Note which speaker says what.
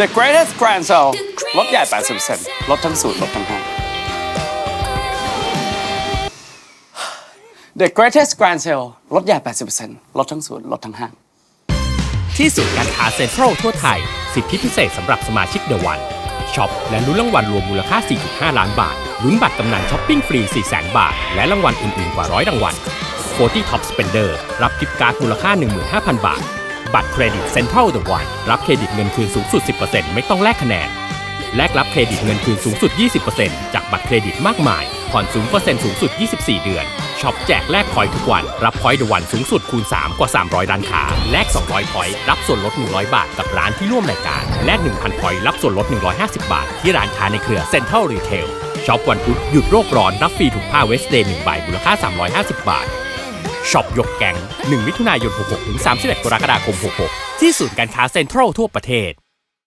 Speaker 1: The greatest grand sale ลดใหญ่ 80%ลดทั้งสูตรลดทั้งห้าง The greatest grand sale ลดใหญ่ 80%ลดทั้งสูตรลดทั้งห้าง
Speaker 2: ที่ศูนย์การค้าเซ็นทรัลทั่วไทย สิทธิพิเศษสำหรับสมาชิกเดอะวันช็อปและลุ้นรางวัลรวมมูลค่า 4.5 ล้านบาท ลุ้นบัตรกำนันช้อปปิ้งฟรี 400,000 บาท และรางวัลอื่น ๆ กว่าร้อยรางวัล40 Top Spender รับกิฟต์การ์ดมูลค่า 15,000 บาท บัตรเครดิตเซ็นทรัลเดอะวันรับเครดิตเงินคืนสูงสุด 10%ไม่ต้องแลกคะแนน แลกรับเครดิตเงินคืนสูงสุด 20%จากบัตรเครดิตมากมาย ผ่อน0%สูงสุด 24 เดือน ช็อปแจกแลกพอยทุกวัน รับพอยเดอะวันสูงสุดคูณ 3 กว่า 300 ร้านค้า แลก 200พอยรับส่วนลด 100 บาท กับร้านที่ร่วมรายการ แลก 1,000พอยรับส่วนลด 150 บาท ที่ร้านค้าในเครือเซ็นทรัลรีเทลช็อปวันพุธหยุดโรคร้อนรับฟรีถุงผ้าเวสเดย์1ใบมูลค่า 350 บาท ช็อปยกแกง1มิถุนายน 66 ถึง 31 กรกฎาคม 66 ที่ศูนย์การค้าเซ็นทรัลทั่วประเทศ